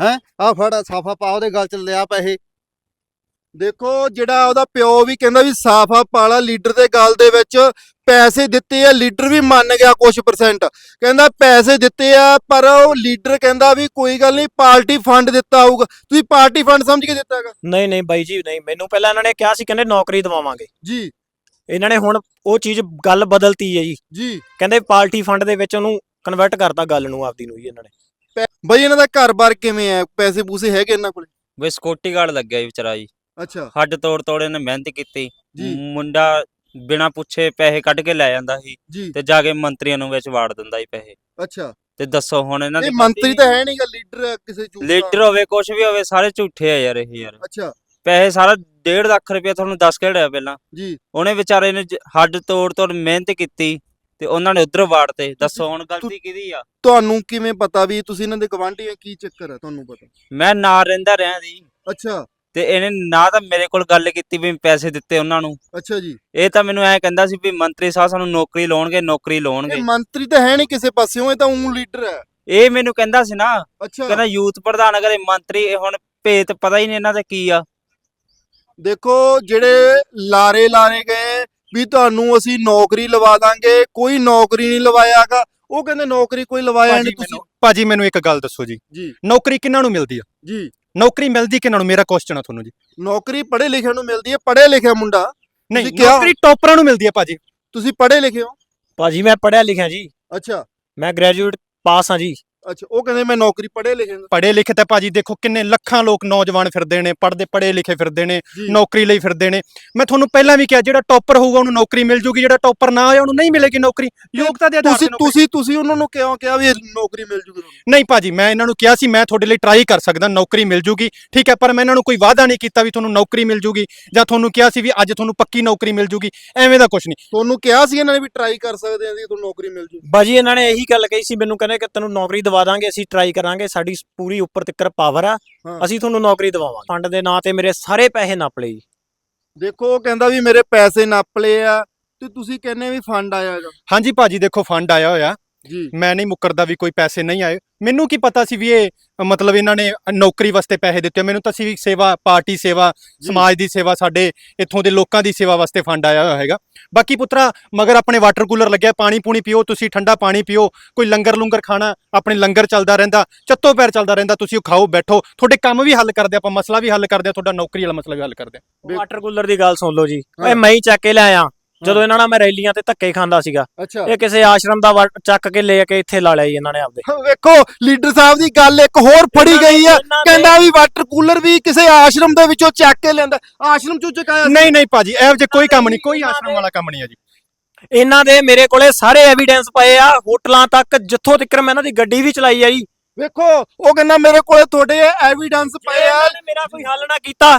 Speaker 6: ਹੈ ਆ ਫੜ ਸਾਫਾ ਪਾ ਉਹਦੇ ਗੱਲ ਚ ਲਿਆ ਪੈਸੇ।
Speaker 1: ਦੇਖੋ ਜਿਹੜਾ ਉਹਦਾ ਪਿਓ ਵੀ ਕਹਿੰਦਾ ਵੀ ਸਾਫਾ ਪਾਲਾ ਲੀਡਰ ਦੇ ਗੱਲ ਦੇ ਵਿੱਚ ਪੈਸੇ ਦਿੱਤੇ ਆ ਲੀਡਰ ਵੀ ਮੰਨ ਗਿਆ ਕੁਝ ਪਰਸੈਂਟ ਕਹਿੰਦਾ ਪੈਸੇ ਦਿੱਤੇ ਆ ਪਰ ਉਹ ਲੀਡਰ ਕਹਿੰਦਾ ਵੀ ਕੋਈ ਗੱਲ ਨਹੀਂ ਪਾਰਟੀ ਫੰਡ ਦਿੱਤਾ ਹੋਊਗਾ ਤੁਸੀਂ ਪਾਰਟੀ ਫੰਡ ਸਮਝ ਕੇ ਦਿੱਤਾ ਹੈਗਾ?
Speaker 2: ਨਹੀਂ ਨਹੀਂ ਬਾਈ ਜੀ ਨਹੀਂ। ਮੈਨੂੰ ਪਹਿਲਾਂ ਇਹਨਾਂ ਨੇ ਕਿਹਾ ਸੀ ਕਹਿੰਦੇ ਨੌਕਰੀ ਦਵਾਵਾਂਗੇ।
Speaker 1: ਜੀ।
Speaker 2: ਇਹਨਾਂ ਨੇ ਹੁਣ ਉਹ ਚੀਜ਼ ਗੱਲ ਬਦਲਤੀ ਹੈ ਜੀ।
Speaker 1: ਜੀ।
Speaker 2: ਕਹਿੰਦੇ ਪਾਰਟੀ ਫੰਡ ਦੇ ਵਿੱਚ ਉਹਨੂੰ ਕਨਵਰਟ ਕਰਤਾ ਗੱਲ ਨੂੰ ਆਪਦੀ ਨੂੰ ਜੀ ਇਹਨਾਂ ਨੇ।
Speaker 1: ਬਈ ਇਹਨਾਂ ਦਾ ਘਰ-ਬਾਰ ਕਿਵੇਂ ਹੈ? ਪੈਸੇ ਪੂਸੇ ਹੈਗੇ ਇਹਨਾਂ ਕੋਲੇ?
Speaker 7: ਬਈ ਸਿਕਿਉਰਟੀ ਗਾਰਡ ਲੱਗਿਆ ਜੀ ਵਿਚਾਰਾ ਜੀ।
Speaker 1: ਅੱਛਾ।
Speaker 7: ਹੱਡ ਤੋੜ ਤੋੜ ਇਹਨੇ ਮਿਹਨਤ ਕੀਤੀ।
Speaker 1: ਜੀ।
Speaker 7: ਮੁੰਡਾ ਬਿਨਾ ਪੁੱਛੇ ਪੈਸੇ ਕੱਢ ਕੇ ਲੈ ਜਾਂਦਾ ਸੀ
Speaker 1: ਜੀ।
Speaker 7: ਤੇ ਜਾ ਕੇ ਮੰਤਰੀਆਂ ਨੂੰ ਵਿੱਚ ਵਾੜ ਦਿੰਦਾ ਸੀ ਪੈਸੇ।
Speaker 1: ਅੱਛਾ।
Speaker 7: ਤੇ ਦੱਸੋ ਹੁਣ ਇਹਨਾਂ
Speaker 1: ਇਹ
Speaker 7: ਦੀ
Speaker 1: ਮੰਤਰੀ ਤਾਂ ਹੈ ਨਹੀਂਗਾ ਲੀਡਰ ਕਿਸੇ ਦਾ।
Speaker 7: ਲੀਡਰ ਹੋਵੇ ਕੁਝ ਵੀ ਹੋਵੇ ਸਾਰੇ ਝੂਠੇ ਆ ਯਾਰ ਇਹ ਯਾਰ।
Speaker 1: ਅੱਛਾ।
Speaker 7: ਪੈਸੇ ਸਾਰਾ 1.5 ਲੱਖ ਰੁਪਏ ਤੁਹਾਨੂੰ ਦੱਸ ਕੇ ਹਟਿਆ ਪਹਿਲਾਂ।
Speaker 1: ਜੀ।
Speaker 7: ਉਹਨੇ ਵਿਚਾਰੇ ਨੇ ਜ- ਹੱਡ ਤੋੜ ਤੋੜ ਮਿਹਨਤ ਕੀਤੀ ਤੇ ਉਹਨਾਂ ਨੇ ਉਧਰ ਵਾੜਤੇ। ਦੱਸੋ ਹੁਣ ਗਲਤੀ ਕਿਹਦੀ ਆ?
Speaker 1: ਤੁਹਾਨੂੰ ਕਿਵੇਂ ਪਤਾ ਵੀ ਤੁਸੀਂ ਇਹਨਾਂ ਦੇ ਗਵਾਂਢੀ ਆ ਕੀ ਚੱਕਰ ਹੈ ਤੁਹਾਨੂੰ ਪਤਾ?
Speaker 7: ਮੈਂ ਨਾਲ ਰਹਿੰਦਾ ਰਿਹਾ ਜੀ।
Speaker 1: ਅੱਛਾ।
Speaker 7: ਤੇ ਇਹਨੇ ਨਾ ਤਾਂ ਮੇਰੇ ਕੋਲ ਗੱਲ ਕੀਤੀ ਵੀ ਪੈਸੇ ਦਿੱਤੇ ਉਹਨਾਂ ਨੂੰ।
Speaker 1: ਅੱਛਾ ਜੀ।
Speaker 7: ਇਹ ਤਾਂ ਮੈਨੂੰ ਐ ਕਹਿੰਦਾ ਸੀ ਵੀ ਮੰਤਰੀ ਸਾਹਿਬ ਸਾਨੂੰ ਨੌਕਰੀ ਲਾਉਣਗੇ ਨੌਕਰੀ ਲਾਉਣਗੇ।
Speaker 1: ਇਹ ਮੰਤਰੀ ਤਾਂ ਹੈ ਨਹੀਂ ਕਿਸੇ ਪਾਸਿਓਂ ਇਹ ਤਾਂ ਉਂ ਲੀਡਰ ਹੈ।
Speaker 7: ਇਹ ਮੈਨੂੰ ਕਹਿੰਦਾ ਸੀ ਨਾ ਕਹਿੰਦਾ ਯੂਥ ਪ੍ਰਧਾਨ ਅਗਰ ਇਹ ਮੰਤਰੀ ਇਹ ਹੁਣ ਭੇਤ ਪਤਾ ਹੀ ਨਹੀਂ ਇਹਨਾਂ ਦਾ ਕੀ ਆ।
Speaker 1: ਦੇਖੋ ਜਿਹੜੇ ਲਾਰੇ ਲਾਰੇ ਗਏ ਵੀ ਤੁਹਾਨੂੰ ਅਸੀਂ ਨੌਕਰੀ ਲਵਾ ਦਾਂਗੇ ਕੋਈ ਨੌਕਰੀ ਨਹੀਂ ਲਵਾਇਆਗਾ ਉਹ ਕਹਿੰਦੇ ਨੌਕਰੀ ਕੋਈ ਲਵਾਇਆ
Speaker 3: ਭਾਜੀ
Speaker 1: ਨਹੀਂ ਤੁਸੀਂ।
Speaker 3: ਮੈਨੂੰ ਭਾਜੀ ਮੈਨੂੰ ਇੱਕ ਗੱਲ ਦੱਸੋ ਜੀ। ਨੌਕਰੀ ਕਿਹਨਾਂ ਨੂੰ ਮਿਲਦੀ ਆ?
Speaker 1: ਜੀ।
Speaker 3: ਨੌਕਰੀ ਮਿਲਦੀ ਕਿਹਨਾਂ ਨੂੰ? ਮੇਰਾ ਕੁਐਸਚਨ ਆ ਤੁਹਾਨੂੰ ਜੀ।
Speaker 1: ਨੌਕਰੀ ਪੜ੍ਹੇ ਲਿਖਿਆ ਨੂੰ ਮਿਲਦੀ ਹੈ ਪੜ੍ਹੇ ਲਿਖਿਆ ਮੁੰਡਾ
Speaker 3: ਨਹੀਂ
Speaker 1: ਕਿਹਾ-
Speaker 3: ਨੌਕਰੀ ਟੌਪਰਾਂ ਨੂੰ ਮਿਲਦੀ ਆ ਭਾਜੀ।
Speaker 1: ਤੁਸੀਂ ਪੜ੍ਹੇ ਲਿਖੇ ਹੋ?
Speaker 2: ਭਾਜੀ ਮੈਂ ਪੜਿਆ ਲਿਖਿਆ ਜੀ।
Speaker 1: ਅੱਛਾ।
Speaker 2: ਮੈਂ ਗ੍ਰੈਜੂਏਟ ਪਾਸ ਹਾਂ ਜੀ।
Speaker 1: ਅੱਛਾ ਉਹ ਕਹਿੰਦੇ ਮੈਂ ਨੌਕਰੀ ਪੜ੍ਹੇ ਲਿਖੇ ਨੂੰ।
Speaker 3: ਪੜ੍ਹੇ ਲਿਖੇ ਤਾਂ ਭਾਜੀ ਦੇਖੋ ਕਿੰਨੇ ਲੱਖਾਂ ਲੋਕ ਨੌਜਵਾਨ ਫਿਰਦੇ ਨੇ ਪੜ੍ਹਦੇ ਪੜ੍ਹੇ ਲਿਖੇ ਫਿਰਦੇ ਨੇ
Speaker 1: ਜੀ।
Speaker 3: ਨੌਕਰੀ ਲਈ ਫਿਰਦੇ ਨੇ। ਮੈਂ ਤੁਹਾਨੂੰ ਪਹਿਲਾਂ ਵੀ ਕਿਹਾ ਜਿਹੜਾ ਟੌਪਰ ਹੋਊਗਾ ਉਹਨੂੰ ਨੌਕਰੀ ਮਿਲ ਜੂਗੀ ਜਿਹੜਾ ਟੌਪਰ ਨਾ ਹੋਇਆ ਉਹਨੂੰ ਨਹੀਂ ਮਿਲੇਗੀ ਨੌਕਰੀ। ਯੋਗਤਾ ਦੇ ਆਧਾਰ
Speaker 1: ਤੁਸੀਂ
Speaker 3: ਤੇ ਨੌਕਰੀ-
Speaker 1: ਤੁਸੀਂ ਤੁਸੀਂ ਉਹਨਾਂ ਨੂੰ ਕਿਉਂ ਕਿਹਾ ਵੀ ਇਹ ਨੌਕਰੀ ਮਿਲ ਜੂਗੀ ਤੁਹਾਨੂੰ?
Speaker 3: ਨਹੀਂ ਭਾਜੀ ਮੈਂ ਇਹਨਾਂ ਨੂੰ ਕਿਹਾ ਸੀ ਮੈਂ ਤੁਹਾਡੇ ਲਈ ਟਰਾਈ ਕਰ ਸਕਦਾ ਨੌਕਰੀ ਮਿਲ ਜੂਗੀ ਠੀਕ ਹੈ ਪਰ ਮੈਂ ਇਹਨਾਂ ਨੂੰ ਕੋਈ ਵਾਅਦਾ ਨਹੀਂ ਕੀਤਾ ਵੀ ਤੁਹਾਨੂੰ ਨੌਕਰੀ ਮਿਲ ਜੂਗੀ ਜਾਂ ਤੁਹਾਨੂੰ ਕਿਹਾ ਸੀ ਵੀ ਅੱਜ ਤੁਹਾਨੂੰ ਪੱਕੀ ਨੌਕਰੀ ਮਿਲ ਜੂਗੀ ਐਵੇਂ ਦਾ ਕੁਝ ਨਹੀਂ।
Speaker 1: ਤੁਹਾਨੂੰ ਕਿਹਾ ਸੀ ਇਹਨਾਂ ਨੇ ਵੀ ਟਰਾਈ ਕਰ ਸਕਦੇ ਆ ਜੀ ਤੁਹਾਨੂੰ ਨੌਕਰੀ ਮਿਲ ਜੂ।
Speaker 2: ਬਾਜੀ ਇਹਨਾਂ ਨੇ ਇਹੀ ਗੱਲ ਕਹੀ ਸੀ ਮੈਨੂੰ ਕਹਿੰਦੇ ਕਿ ਤੈਨੂੰ ਨੌਕਰੀ ਦਵਾ ਦਾਂਗੇ ਅਸੀਂ ਟਰਾਈ ਕਰਾਂਗੇ ਸਾਡੀ ਪੂਰੀ ਉੱਪਰ ਤੱਕ ਪਾਵਰ ਆ। ਅਸੀਂ ਤੁਹਾਨੂੰ ਨੌਕਰੀ ਦਵਾਵਾਂਗੇ। ਫੰਡ ਦੇ ਨਾਂ ਤੇ ਮੇਰੇ ਸਾਰੇ ਪੈਸੇ ਨੱਪ ਲਏ ਜੀ।
Speaker 1: ਦੇਖੋ ਉਹ ਕਹਿੰਦਾ ਵੀ ਮੇਰੇ ਪੈਸੇ ਨੱਪ ਲਏ ਆ ਤੇ ਤੁਸੀਂ ਕਹਿੰਦੇ ਵੀ ਫੰਡ ਆਇਆ ਹੈਗਾ।
Speaker 3: ਹਾਂਜੀ ਭਾਜੀ ਦੇਖੋ ਫੰਡ ਆਇਆ ਹੋਇਆ। ਮੈਂ ਨਹੀਂ ਮੁੱਕਰਦਾ ਵੀ ਕੋਈ ਪੈਸੇ ਨਹੀਂ ਆਏ। ਮੈਨੂੰ ਕੀ ਪਤਾ ਸੀ ਵੀ ਇਹ ਮਤਲਬ ਇਹਨਾਂ ਨੇ ਨੌਕਰੀ ਵਾਸਤੇ ਪੈਸੇ ਦਿੱਤੇ ਮੈਨੂੰ ਤਾਂ ਸਿਵਿਕ ਸੇਵਾ ਪਾਰਟੀ ਸੇਵਾ ਸਮਾਜ ਦੀ ਸੇਵਾ ਸਾਡੇ ਇੱਥੋਂ ਦੇ ਲੋਕਾਂ ਦੀ ਸੇਵਾ ਵਾਸਤੇ ਫੰਡ ਆਇਆ ਹੋਇਆ ਹੈਗਾ। ਬਾਕੀ ਪੁੱਤਰਾ ਮਗਰ ਆਪਣੇ ਵਾਟਰ ਕੂਲਰ ਲੱਗਿਆ ਪਾਣੀ ਪੂਣੀ ਪੀਓ ਤੁਸੀਂ ਠੰਡਾ ਪਾਣੀ ਪੀਓ ਕੋਈ ਲੰਗਰ ਲੁੰਗਰ ਖਾਣਾ ਆਪਣੇ ਲੰਗਰ ਚੱਲਦਾ ਰਹਿੰਦਾ ਚੱਤੋ ਪੈਰ ਚੱਲਦਾ ਰਹਿੰਦਾ ਤੁਸੀਂ ਉਹ ਖਾਓ ਬੈਠੋ। ਤੁਹਾਡੇ ਕੰਮ ਵੀ ਹੱਲ ਕਰਦੇ ਆਪਾਂ ਮਸਲਾ ਵੀ ਹੱਲ ਕਰਦੇ ਆ ਤੁਹਾਡਾ ਨੌਕਰੀ ਵਾਲਾ ਮਸਲਾ ਵੀ ਹੱਲ ਕਰਦੇ ਆ।
Speaker 2: ਵਾਟਰ ਕੂਲਰ ਦੀ ਗੱਲ ਸੁਣ ਲਓ ਜੀ। ਓਏ ਮੈਂ ਹੀ ਚੱਕ ਕੇ ਲਿਆਇਆ ਜਦੋਂ ਇਹਨਾਂ ਨਾਲ ਮੈਂ ਰੈਲੀਆਂ ਤੇ ਧੱਕੇ ਖਾਂਦਾ ਸੀਗਾ
Speaker 1: ਅੱਛਾ।
Speaker 2: ਇਹ ਕਿਸੇ ਆਸ਼ਰਮ ਦਾ ਚੱਕ ਕੇ ਲੈ ਕੇ ਇੱਥੇ ਲਾ ਲਿਆ ਜੀ ਇਹਨਾਂ ਨੇ ਆਪਦੇ।
Speaker 1: ਵੇਖੋ ਲੀਡਰ ਸਾਹਿਬ ਦੀ ਗੱਲ ਇੱਕ ਹੋਰ ਫੜੀ ਗਈ ਆ
Speaker 2: ਇਹਨਾਂ ਦੇ-
Speaker 1: ਕਹਿੰਦਾ ਵੀ ਵਾਟਰ ਕੂਲਰ ਵੀ ਕਿਸੇ ਆਸ਼ਰਮ ਦੇ ਵਿੱਚੋਂ ਚੱਕ ਕੇ ਲੈਂਦਾ ਆਸ਼ਰਮ ਚੋਂ ਚੁਕਾਇਆ।
Speaker 3: ਨਹੀਂ ਨਹੀਂ ਭਾਜੀ ਇਹੋ ਜਿਹੇ ਕੋਈ ਕੰਮ ਨਹੀਂ ਕੋਈ ਆਸ਼ਰਮ ਵਾਲਾ ਕੰਮ ਨਹੀਂ ਹੈ ਜੀ।
Speaker 2: ਇਹਨਾਂ ਦੇ ਮੇਰੇ ਕੋਲੇ ਸਾਰੇ ਐਵੀਡੈਂਸ ਪਏ ਆ ਹੋਟਲਾਂ ਤੱਕ ਜਿੱਥੋਂ ਤੱਕ ਮੈਂ ਇਹਨਾਂ ਦੀ ਗੱਡੀ ਵੀ ਚਲਾਈ ਆ ਜੀ।
Speaker 1: ਵੇਖੋ ਉਹ ਕਹਿੰਦਾ ਮੇਰੇ ਕੋਲੇ ਤੁਹਾਡੇ ਐਵੀਡੈਂਸ ਪਏ ਆ।
Speaker 2: ਮੇਰਾ ਕੋਈ ਹੱਲ ਨਾ ਕੀਤਾ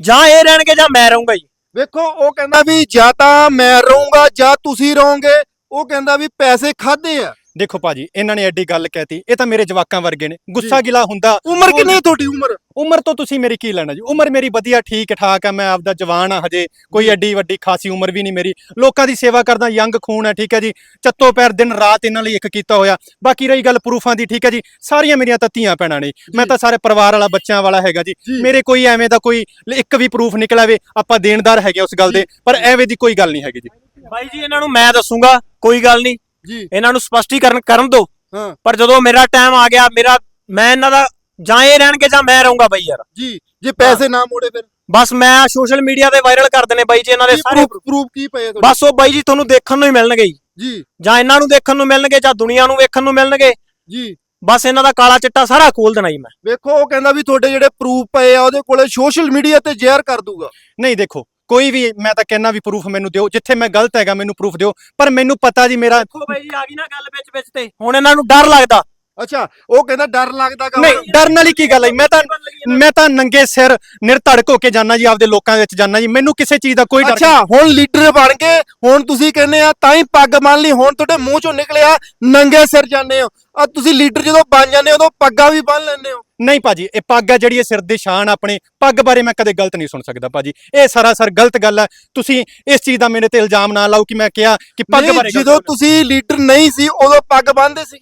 Speaker 2: ਜਾਂ ਇਹ ਰਹਿਣਗੇ ਜਾਂ ਮੈਂ ਰਹੂੰਗਾ ਜੀ।
Speaker 1: ਵੇਖੋ, ਉਹ ਕਹਿੰਦਾ ਵੀ ਜਾਂ ਤਾਂ ਮੈਂ ਰਹੂੰਗਾ ਜਾਂ ਤੁਸੀਂ ਰਹੋਗੇ। ਉਹ ਕਹਿੰਦਾ ਵੀ ਪੈਸੇ ਖਾਦੇ ਆ।
Speaker 3: ਦੇਖੋ ਭਾਜੀ ਇਹਨਾਂ ਨੇ ਐਡੀ ਗੱਲ ਕਹਿਤੀ ਇਹ ਤਾਂ ਮੇਰੇ ਜਵਾਕਾਂ ਵਰਗੇ ਨੇ। ਗੁੱਸਾ ਗਿਲਾ ਹੁੰਦਾ।
Speaker 1: ਉਮਰ ਕਿੰਨੀ ਹੈ ਤੁਹਾਡੀ ਉਮਰ?
Speaker 3: ਉਮਰ ਤੋਂ ਤੁਸੀਂ ਮੇਰੀ ਕੀ ਲੈਣਾ ਜੀ? ਉਮਰ ਮੇਰੀ ਵਧੀਆ ਠੀਕ ਠਾਕ ਆ ਮੈਂ ਆਪਦਾ ਜਵਾਨ ਆ ਹਜੇ। ਕੋਈ ਐਡੀ ਵੱਡੀ ਖਾਸੀ ਉਮਰ ਵੀ ਨਹੀਂ ਮੇਰੀ। ਲੋਕਾਂ ਦੀ ਸੇਵਾ ਕਰਦਾ ਯੰਗ ਖੂਨ ਹੈ ਠੀਕ ਹੈ ਜੀ। ਚੱਤੋ ਪੈਰ ਦਿਨ ਰਾਤ ਇਹਨਾਂ ਲਈ ਇੱਕ ਕੀਤਾ ਹੋਇਆ। ਬਾਕੀ ਰਹੀ ਗੱਲ ਪ੍ਰੂਫਾਂ ਦੀ ਠੀਕ ਹੈ ਜੀ। ਸਾਰੀਆਂ ਮੇਰੀਆਂ ਤਾਂ ਧੀਆਂ ਭੈਣਾਂ ਨੇ। ਮੈਂ ਤਾਂ ਸਾਰੇ ਪਰਿਵਾਰ ਵਾਲਾ ਬੱਚਿਆਂ ਵਾਲਾ ਹੈਗਾ ਜੀ।
Speaker 1: ਜੀ।
Speaker 3: ਮੇਰੇ ਕੋਈ ਐਵੇਂ ਦਾ ਕੋਈ ਇੱਕ ਵੀ ਪ੍ਰੂਫ ਨਿਕਲਾਵੇ ਆਪਾਂ ਦੇਣਦਾਰ ਹੈਗੇ ਉਸ ਗੱਲ ਦੇ। ਪਰ ਐਵੇਂ ਦੀ ਕੋਈ ਗੱਲ ਨਹੀਂ ਹੈਗੀ ਜੀ।
Speaker 2: ਬਾਈ ਜੀ ਇਹਨਾਂ ਨੂੰ ਮੈਂ ਦੱਸੂਗਾ ਕੋਈ ਗੱਲ ਨਹੀਂ।
Speaker 1: ਜੀ।
Speaker 2: ਇਹਨਾਂ ਨੂੰ ਸਪਸ਼ਟੀਕਰਨ ਕਰਨ ਦਿਓ
Speaker 1: ਹਾਂ।
Speaker 2: ਪਰ ਜਦੋਂ ਮੇਰਾ ਟਾਈਮ ਆ ਗਿਆ ਮੇਰਾ ਮੈਂ ਇਹਨਾਂ ਦਾ ਜਾਂ ਇਹ ਰਹਿਣਗੇ ਜਾਂ ਮੈਂ ਰਹੂੰਗਾ ਬਾਈ ਯਾਰ।
Speaker 1: ਜੀ ਜੇ ਪੈਸੇ ਨਾ ਮੋੜੇ ਫਿਰ?
Speaker 2: ਬਸ ਮੈਂ ਸੋਸ਼ਲ ਮੀਡੀਆ ਤੇ ਵਾਇਰਲ ਕਰ ਦੇਣੇ ਬਾਈ ਜੀ ਇਹਨਾਂ ਦੇ ਸਾਰੇ
Speaker 1: ਪ੍ਰੂਫ ਕੀ ਪਏ ਤੁਹਾਡੇ?
Speaker 2: ਬਸ ਉਹ ਬਾਈ ਜੀ ਤੁਹਾਨੂੰ ਦੇਖਣ ਨੂੰ ਹੀ ਮਿਲਣਗੇ ਜੀ।
Speaker 1: ਜੀ।
Speaker 2: ਇਹਨਾਂ ਨੂੰ ਦੇਖਣ ਨੂੰ ਮਿਲਣਗੇ ਜਾਂ ਦੁਨੀਆ ਨੂੰ ਵੇਖਣ ਨੂੰ ਮਿਲਣਗੇ।
Speaker 1: ਜੀ।
Speaker 2: ਬਸ ਇਹਨਾਂ ਦਾ ਕਾਲਾ ਚਿੱਟਾ ਸਾਰਾ ਖੋਲ ਦੇਣਾ ਜੀ ਮੈਂ।
Speaker 1: ਵੇਖੋ ਉਹ ਕਹਿੰਦਾ ਵੀ ਤੁਹਾਡੇ ਜਿਹੜੇ ਪ੍ਰੂਫ ਪਏ ਆ ਉਹਦੇ ਕੋਲੇ ਸੋਸ਼ਲ ਮੀਡੀਆ ਤੇ ਜ਼ਹਿਰ ਕਰ ਦੂਗਾ।
Speaker 3: ਨਹੀਂ ਦੇਖੋ ਕੋਈ ਵੀ ਮੈਂ ਤਾਂ ਕਹਿਣਾ ਵੀ ਪ੍ਰੂਫ ਮੈਨੂੰ ਦਿਓ ਜਿੱਥੇ ਮੈਂ ਗਲਤ ਹੈਗਾ ਮੈਨੂੰ ਪ੍ਰੂਫ ਦਿਓ ਪਰ ਮੈਨੂੰ ਪਤਾ ਜੀ ਮੇਰਾ
Speaker 2: ਦੇਖੋ ਬਾਈ ਜੀ ਆ ਗਈ ਨਾ ਗੱਲ ਵਿੱਚ ਵਿੱਚ ਤੇ। ਹੁਣ ਇਹਨਾਂ ਨੂੰ ਡਰ ਲੱਗਦਾ।
Speaker 1: ਅੱਛਾ ਉਹ ਕਹਿੰਦਾ ਡਰ ਲੱਗਦਾ ਗਾ
Speaker 3: ਨਹੀਂ ਡਰਨ ਵਾਲੀ ਕੀ ਗੱਲ ਹੈ ਮੈਂ ਤਾਂ ਮੈਂ ਤਾਂ ਨੰਗੇ ਸਿਰ ਨਿਰਧੜਕ ਹੋ ਕੇ ਜਾਣਾ ਜੀ ਆਪਦੇ ਲੋਕਾਂ ਵਿੱਚ ਜਾਣਾ ਜੀ। ਮੈਨੂੰ ਕਿਸੇ ਚੀਜ਼ ਦਾ ਕੋਈ ਡਰ
Speaker 1: ਅੱਛਾ ਹੁਣ ਲੀਡਰ ਬਣ ਗਏ ਹੁਣ ਤੁਸੀਂ ਕਹਿੰਦੇ ਆ ਤਾਂ ਹੀ ਪੱਗ ਮੰਨ ਲਈ ਹੁਣ ਤੁਹਾਡੇ ਮੂੰਹ ਚੋਂ ਨਿਕਲਿਆ ਨੰਗੇ ਸਿਰ ਜਾਂਦੇ ਹੋ। ਆ ਤੁਸੀਂ ਲੀਡਰ ਜਦੋਂ ਬਣ ਜਾਂਦੇ ਹੋ ਉਦੋਂ ਪੱਗਾਂ ਵੀ ਬੰਨ ਲੈਂਦੇ ਹੋ।
Speaker 3: ਨਹੀਂ ਭਾਜੀ ਇਹ ਪੱਗ ਆ ਜਿਹੜੀ ਇਹ ਸਿਰ ਦੀ ਸ਼ਾਨ ਆਪਣੀ। ਪੱਗ ਬਾਰੇ ਮੈਂ ਕਦੇ ਗਲਤ ਨਹੀਂ ਸੁਣ ਸਕਦਾ ਭਾਜੀ। ਇਹ ਸਰਾਸਰ ਗਲਤ ਗੱਲ ਹੈ ਤੁਸੀਂ ਇਸ ਚੀਜ਼ ਦਾ ਮੇਰੇ ਤੇ ਇਲਜ਼ਾਮ ਨਾ ਲਾਓ ਕਿ ਮੈਂ ਕਿਹਾ ਕਿ ਪੱਗ
Speaker 1: ਨਹੀਂ,
Speaker 3: ਬਾਰੇ ਗਲਤ
Speaker 1: ਜਦੋਂ
Speaker 3: ਹੈ।
Speaker 1: ਤੁਸੀਂ ਲੀਡਰ ਨਹੀਂ ਸੀ ਉਦੋਂ ਪੱਗ ਬੰਨਦੇ ਸੀ।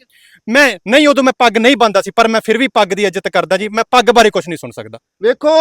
Speaker 3: ਮੈਂ ਨਹੀਂ ਉਦੋਂ ਮੈਂ ਪੱਗ ਨਹੀਂ ਬੰਦਾ ਸੀ ਪਰ ਮੈਂ ਫਿਰ ਵੀ ਪੱਗ ਦੀ ਇੱਜ਼ਤ ਕਰਦਾ ਜੀ। ਮੈਂ ਪੱਗ ਬਾਰੇ ਕੁਝ ਨਹੀਂ ਸੁਣ ਸਕਦਾ।
Speaker 1: ਵੇਖੋ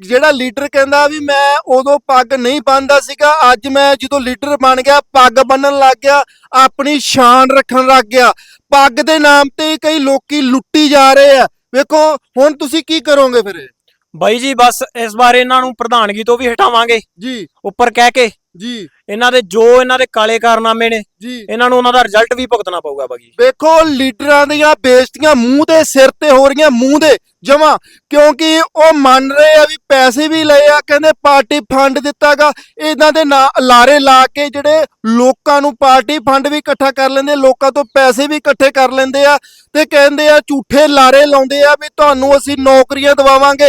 Speaker 1: ਜਿਹੜਾ ਲੀਡਰ ਕਹਿੰਦਾ ਵੀ ਮੈਂ ਉਦੋਂ ਪੱਗ ਨਹੀਂ ਬੰਨਦਾ ਸੀਗਾ ਅੱਜ ਮੈਂ ਜਦੋਂ ਲੀਡਰ ਬਣ ਗਿਆ ਪੱਗ ਬੰਨਣ ਲੱਗ ਗਿਆ ਆਪਣੀ ਸ਼ਾਨ ਰੱਖਣ ਲੱਗ ਗਿਆ। ਪੱਗ ਦੇ ਨਾਮ ਤੇ ਕਈ ਲੋਕੀ ਲੁੱਟੀ ਜਾ ਰਹੇ ਆ। ਵੇਖੋ, ਹੁਣ ਤੁਸੀਂ ਕੀ ਕਰੋਗੇ ਫਿਰ?
Speaker 2: ਬਾਈ ਜੀ ਬਸ ਇਸ ਵਾਰ ਇਹਨਾਂ ਨੂੰ ਪ੍ਰਧਾਨਗੀ ਤੋਂ ਵੀ ਹਟਾਵਾਂਗੇ।
Speaker 1: ਜੀ।
Speaker 2: ਉੱਪਰ ਕਹਿ ਕੇ
Speaker 1: ਜੀ।
Speaker 2: ਇਹਨਾਂ ਦੇ ਜੋ ਇਹਨਾਂ ਦੇ ਕਾਲੇ ਕਾਰਨਾਮੇ ਨੇ
Speaker 1: ਜੀ।
Speaker 2: ਇਹਨਾਂ ਨੂੰ ਉਹਨਾਂ ਦਾ ਰਿਜ਼ਲਟ ਵੀ ਭੁਗਤਣਾ ਪਊਗਾ ਬਾਈ
Speaker 1: ਵੇਖੋ ਲੀਡਰਾਂ ਦੀਆਂ ਬੇਇੱਜ਼ਤੀਆਂ ਮੂੰਹ ਦੇ ਸਿਰ ਤੇ ਹੋ ਰਹੀਆਂ ਮੂੰਹ ਦੇ ਜਮਾ। ਕਿਉਂਕਿ ਉਹ ਮੰਨ ਰਹੇ ਆ ਵੀ ਪੈਸੇ ਵੀ ਲਏ ਆ ਕਹਿੰਦੇ ਪਾਰਟੀ ਫੰਡ ਦਿੱਤਾਗਾ। ਇਹਨਾਂ ਦੇ ਨਾਂ ਲਾਰੇ ਲਾ ਕੇ ਜਿਹੜੇ ਲੋਕਾਂ ਨੂੰ ਪਾਰਟੀ ਫੰਡ ਵੀ ਇਕੱਠਾ ਕਰ ਲੈਂਦੇ ਲੋਕਾਂ ਤੋਂ ਪੈਸੇ ਵੀ ਇਕੱਠੇ ਕਰ ਲੈਂਦੇ ਆ। ਤੇ ਕਹਿੰਦੇ ਆ ਝੂਠੇ ਲਾਰੇ ਲਾਉਂਦੇ ਆ ਵੀ ਤੁਹਾਨੂੰ ਅਸੀਂ ਨੌਕਰੀਆਂ ਦਿਵਾਵਾਂਗੇ।